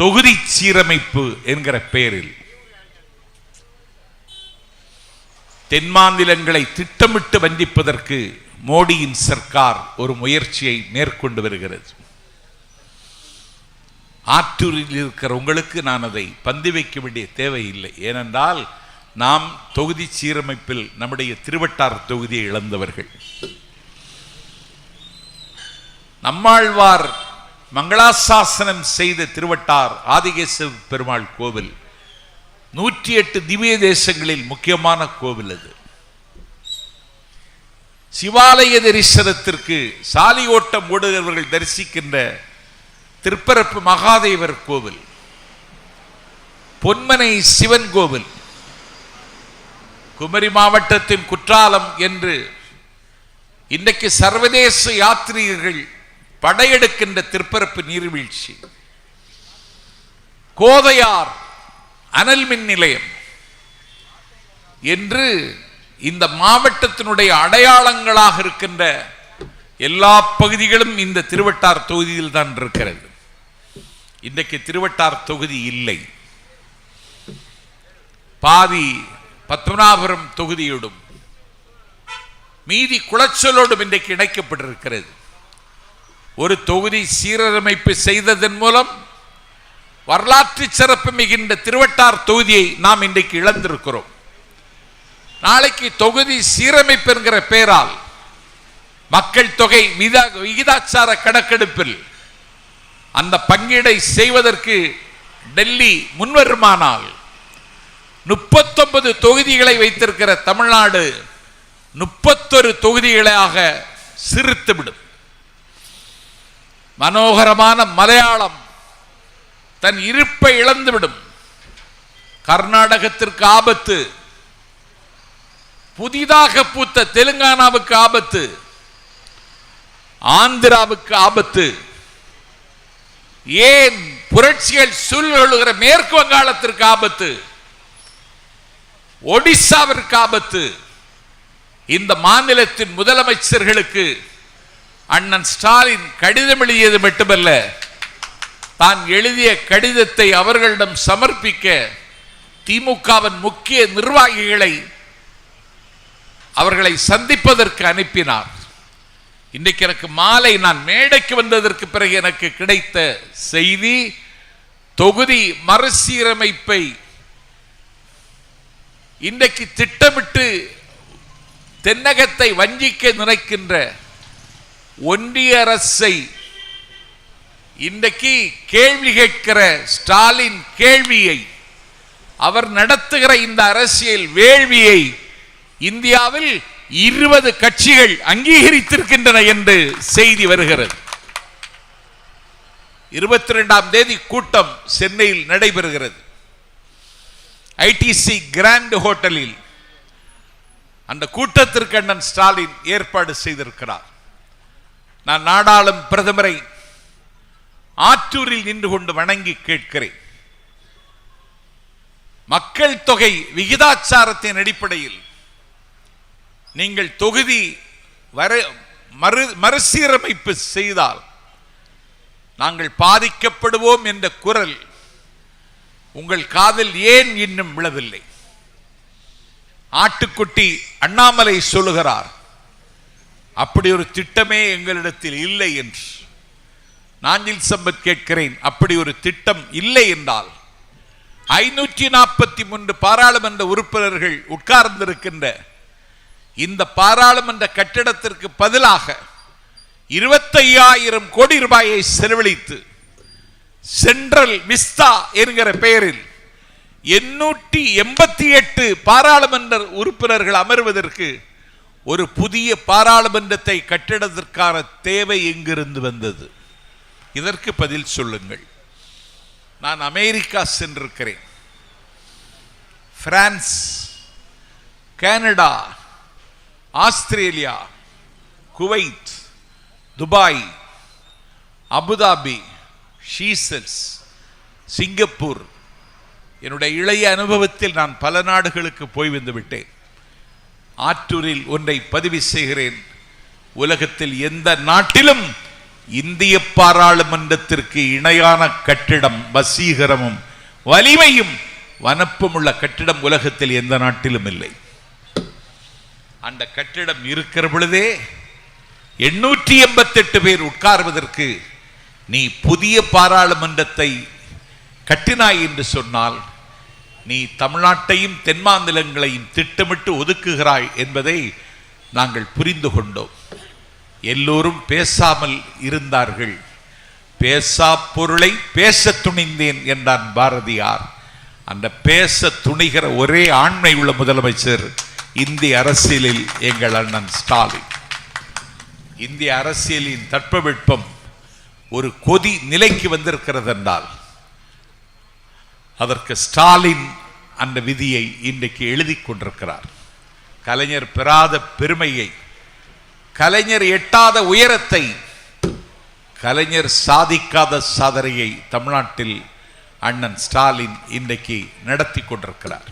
தொகுதி சீரமைப்பு என்கிற பெயரில் தென் மாநிலங்களை திட்டமிட்டு வஞ்சிப்பதற்கு மோடியின் சர்க்கார் ஒரு முயற்சியை மேற்கொண்டு வருகிறது. ஆற்றூரில் இருக்கிற உங்களுக்கு நான் அதை பந்து வைக்க வேண்டிய தேவையில்லை. ஏனென்றால் நாம் தொகுதி சீரமைப்பில் நம்முடைய திருவட்டார் தொகுதியை இழந்தவர்கள். நம்மாழ்வார் மங்களாசாசனம் செய்த திருவட்டார் ஆதிகேசவ பெருமாள் கோவில். நூற்றி எட்டு திவ்ய தேசங்களில் முக்கியமான கோவில் அது. சிவாலய தரிசனத்திற்கு சாலி ஓட்டம் ஓடுகிறவர்கள் தரிசிக்கின்ற திருப்பரப்பு மகாதேவர் கோவில். பொன்மனை சிவன் கோவில். குமரி மாவட்டத்தின் குற்றாலம் என்று இன்றைக்கு சர்வதேச யாத்ரீகர்கள் படையெடுக்கின்ற திருப்பரப்பு நீர்வீழ்ச்சி. கோதையார் அனல் மின் நிலையம் என்று இந்த மாவட்டத்தினுடைய அடையாளங்களாக இருக்கின்ற எல்லா பகுதிகளும் இந்த திருவட்டார் தொகுதியில் தான் இருக்கிறது. இன்றைக்கு திருவட்டார் தொகுதி இல்லை. பாதி பத்மநாபுரம் தொகுதியோடும் மீதி குளச்சலோடும் இன்றைக்கு இணைக்கப்பட்டிருக்கிறது. ஒரு தொகுதி சீரமைப்பு செய்ததன் மூலம் வரலாற்று சிறப்பு மிகுந்த திருவட்டார் தொகுதியை நாம் இன்றைக்கு இழந்திருக்கிறோம். நாளைக்கு தொகுதி சீரமைப்பு என்கிற பெயரால் மக்கள் தொகை விகிதாச்சார கணக்கெடுப்பில் அந்த பங்கீடை செய்வதற்கு டெல்லி முன்வருமானால் முப்பத்தொன்பது தொகுதிகளை வைத்திருக்கிற தமிழ்நாடு முப்பத்தொரு தொகுதிகளாக சிரித்துவிடும் மனோகரமான மலையாளம் தன் இருப்பை இழந்துவிடும் கர்நாடகத்திற்கு ஆபத்து புதிதாக பூத்த தெலுங்கானாவுக்கு ஆபத்து ஆந்திராவுக்கு ஆபத்து ஏன் புரட்சிகள் சூழ்நிலுகிற மேற்கு வங்காளத்திற்கு ஆபத்து ஒடிசாவிற்கு ஆபத்து இந்த மாநிலத்தின் முதலமைச்சர்களுக்கு அண்ணன் ஸ்டாலின் கடிதம் எழுதியது மட்டுமல்ல தான் எழுதிய கடிதத்தை அவர்களிடம் சமர்ப்பிக்க திமுகவின் முக்கிய நிர்வாகிகளை அவர்களை சந்திப்பதற்கு அனுப்பினார். இன்றைக்கு எனக்கு மாலை நான் மேடைக்கு வந்ததற்கு பிறகு எனக்கு கிடைத்த செய்தி தொகுதி மறுசீரமைப்பை இன்றைக்கு திட்டமிட்டு தென்னகத்தை வஞ்சிக்க நினைக்கின்ற ஒன்றிய அரசை இன்றைக்கு கேள்வி கேட்கிற ஸ்டாலின் கேள்வியை அவர் நடத்துகிற இந்த அரசியல் வேள்வியை இந்தியாவில் இருபது கட்சிகள் அங்கீகரித்திருக்கின்றன என்று செய்தி வருகிறது. இருபத்தி ரெண்டாம் தேதி கூட்டம் சென்னையில் நடைபெறுகிறது. ஐடிசி கிராண்ட் ஹோட்டலில் அந்த கூட்டத்திற்கு அண்ணன் ஸ்டாலின் ஏற்பாடு செய்திருக்கிறார். நான் நாடாளும் பிரதமரை ஆற்றூரில் நின்று கொண்டு வணங்கி கேட்கிறேன். மக்கள் தொகை விகிதாச்சாரத்தின் அடிப்படையில் நீங்கள் தொகுதி வர மறு மறுசீரமைப்பு செய்தால் நாங்கள் பாதிக்கப்படுவோம் என்ற குரல் உங்கள் காதில் ஏன் இன்னும் விழவில்லை? ஆட்டுக்குட்டி அண்ணாமலை சொல்லுகிறார் அப்படி ஒரு திட்டமே எங்களிடத்தில் இல்லை என்று நாஞ்சில் சம்பத் கேட்கிறேன். அப்படி ஒரு திட்டம் இல்லை என்றால் ஐநூற்றி நாற்பத்தி மூன்று பாராளுமன்ற உறுப்பினர்கள் உட்கார்ந்திருக்கின்ற இந்த பாராளுமன்ற கட்டிடத்திற்கு பதிலாக இருபத்தையாயிரம் கோடி ரூபாயை செலவழித்து சென்ட்ரல் விஸ்தா என்கிற பெயரில் எண்ணூற்றி எண்பத்தி எட்டு பாராளுமன்ற உறுப்பினர்கள் அமர்வதற்கு ஒரு புதிய பாராளுமன்றத்தை கட்டிடத்திற்கான தேவை எங்கிருந்து வந்தது? இதற்கு பதில் சொல்லுங்கள். நான் America சென்றிருக்கிறேன். France Canada Australia Kuwait Dubai Abu Dhabi Seychelles Singapore. என்னுடைய இளைய அனுபவத்தில் நான் பல நாடுகளுக்கு போய் வந்து விட்டேன். ஆற்றூரில் ஒன்றை பதிவு செய்கிறேன். உலகத்தில் எந்த நாட்டிலும் இந்திய பாராளுமன்றத்திற்கு இணையான கட்டிடம் வசீகரமும் வலிமையும் வனப்பும் உள்ள கட்டிடம் உலகத்தில் எந்த நாட்டிலும் இல்லை. அந்த கட்டிடம் இருக்கிற பொழுதே எண்ணூற்றி எண்பத்தெட்டு பேர் உட்கார்வதற்கு நீ புதிய பாராளுமன்றத்தை கட்டினாய் என்று சொன்னால் நீ தமிழ்நாட்டையும் தென்மாநிலங்களையும் திட்டமிட்டு ஒதுக்குகிறாய் என்பதை நாங்கள் புரிந்து கொண்டோம். எல்லோரும் பேசாமல் இருந்தார்கள். பேசா பொருளை பேச துணிந்தேன் என்றான் பாரதியார். அந்த பேச துணிகிற ஒரே ஆண்மை உள்ள முதலமைச்சர் இந்திய அரசியலில் எங்கள் அண்ணன் ஸ்டாலின். இந்திய அரசியலின் தட்பவெட்பம் ஒரு கொதி நிலைக்கு வந்திருக்கிறது என்றால் அதற்கு ஸ்டாலின் அந்த விதியை இன்றைக்கு எழுதி கொண்டிருக்கிறார். கலைஞர் பெறாத பெருமையை கலைஞர் எட்டாத உயரத்தை கலைஞர் சாதிக்காத சாதனையை தமிழ்நாட்டில் அண்ணன் ஸ்டாலின் இன்றைக்கு நடத்தி கொண்டிருக்கிறார்.